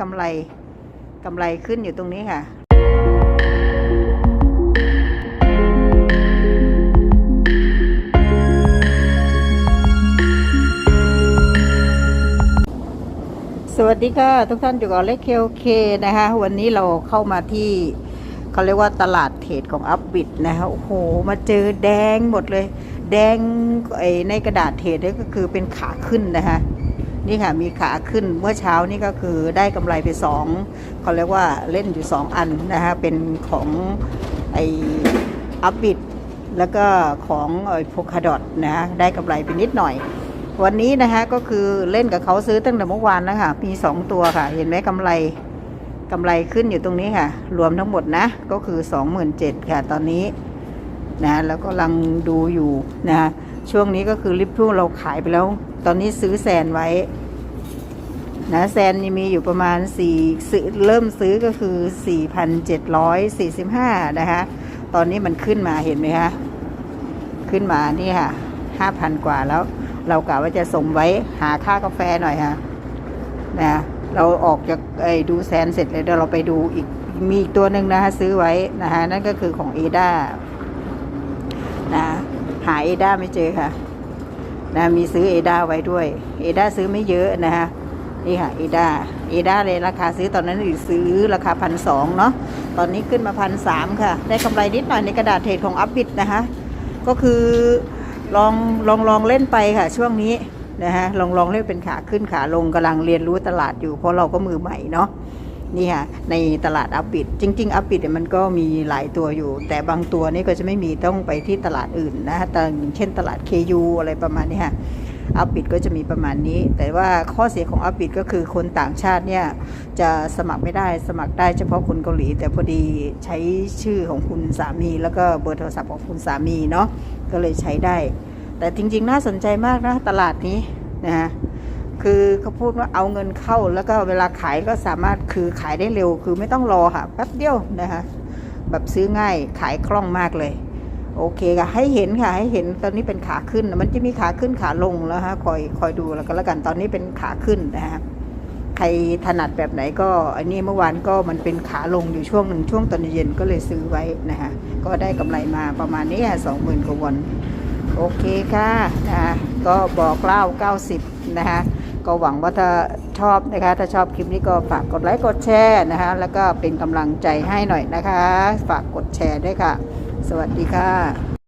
กำไรกำไรขึ้นอยู่ตรงนี้ค่ะสวัสดีค่ะ ทุกท่านอยู่กับเล็กเคเคนะคะ วันนี้เราเข้ามาที่เขาเรียกว่าตลาดเทรดของอัพบิดนะคะโอ้โห มาเจอแดงหมดเลย แดงไอในกระดาษเทรดนี่ก็คือเป็นขาขึ้นนะคะ นี่ค่ะมีขาขึ้นเมื่อเช้านี่ก็คือได้กำไรไปสองเขาเรียกว่าเล่นอยู่สองอันนะคะเป็นของไออัพบิดแล้วก็ของไอโพคาดอทนะคะได้กำไรไปนิดหน่อย วันนี้นะคะก็คือเล่นกับเขาซื้อตั้งแต่เมื่อวานแล้วค่ะมีสองตัวค่ะ เห็นไหมกำไรกำไรขึ้นอยู่ตรงนี้ค่ะ รวมทั้งหมดนะ ก็คือสองหมื่นเจ็ดค่ะ ตอนนี้นะแล้วก็ลังดูอยู่นะ ช่วงนี้ก็คือริบพุ่งเราขายไปแล้ว ตอนนี้ซื้อแซนไว้ นะแซนนี่มีอยู่ประมาณสี่เริ่มซื้อก็คือ 4,745 นะคะ ตอนนี้มันขึ้นมาเห็นไหมคะ ขึ้นมานี่ค่ะ 5,000 กว่าแล้ว เรากะว่าจะส่งไว้หาค่ากาแฟหน่อยค่ะนะเราออกจากไอ้ดูแซนเสร็จเลยเดี๋ยวเราไปดูอีกมีอีกตัวหนึ่งนะคะซื้อไว้นะคะนั่นก็คือของเอดานะ หาเอดาไม่เจอค่ะนะมีซื้อเอดาไว้ด้วยเอดาซื้อไม่เยอะนะคะนี่ค่ะเอดาเอดาเลยราคาซื้อตอนนั้นอยู่ซื้อราคาพันสองเนาะตอนนี้ขึ้นมาพันสามค่ะ ได้กำไรนิดหน่อยในกระดาษเทรดของอัพบิดนะคะก็คือลองลองลองเล่นไปค่ะ ช่วงนี้นะฮะลองลองเล่นเป็นขาขึ้นขาลงกำลังเรียนรู้ตลาดอยู่ เพราะเราก็มือใหม่เนาะ นี่ค่ะในตลาดอัพบิด จริง ๆ อัพบิดมันก็มีหลายตัวอยู่ แต่บางตัวนี่ก็จะไม่มีต้องไปที่ตลาดอื่นนะฮะต่อย่างเช่นตลาด KU อะไรประมาณนี้ค่ะอัพบิดก็จะมีประมาณนี้ แต่ว่าข้อเสียของอัพบิดก็คือคนต่างชาติเนี่ยจะสมัครไม่ได้สมัครได้เฉพาะคนเกาหลี แต่พอดีใช้ชื่อของคุณสามี แล้วก็เบอร์โทรศัพท์ของคุณสามีเนาะก็เลยใช้ได้ แต่จริง ๆ น่าสนใจมากนะตลาดนี้นะฮะ คือเขาพูดว่าเอาเงินเข้า แล้วก็เวลาขายก็สามารถคือขายได้เร็ว คือไม่ต้องรอค่ะแป๊บเดียวนะคะแบบซื้อง่ายขายคล่องมากเลย โอเคค่ะให้เห็นค่ะให้เห็นตอนนี้เป็นขาขึ้น มันจะมีขาขึ้นขาลงแล้วฮะคอยคอยดูแล้วก็แล้วกันตอนนี้เป็นขาขึ้นนะฮะใครถนัดแบบไหนก็อันนี้เมื่อวานก็มันเป็นขาลงอยู่ช่วงหนึ่งช่วงตอนเย็นก็เลยซื้อไว้นะฮะก็ได้กำไรมาประมาณนี้สองหมื่นกว่าวันโอเคค่ะนะก็บอกเล่า90 นะคะ ก็หวังว่าถ้าชอบนะคะ ถ้าชอบคลิปนี้ก็ฝากกดไลค์กดแชร์นะคะ แล้วก็เป็นกำลังใจให้หน่อยนะคะ ฝากกดแชร์ด้วยค่ะ สวัสดีค่ะ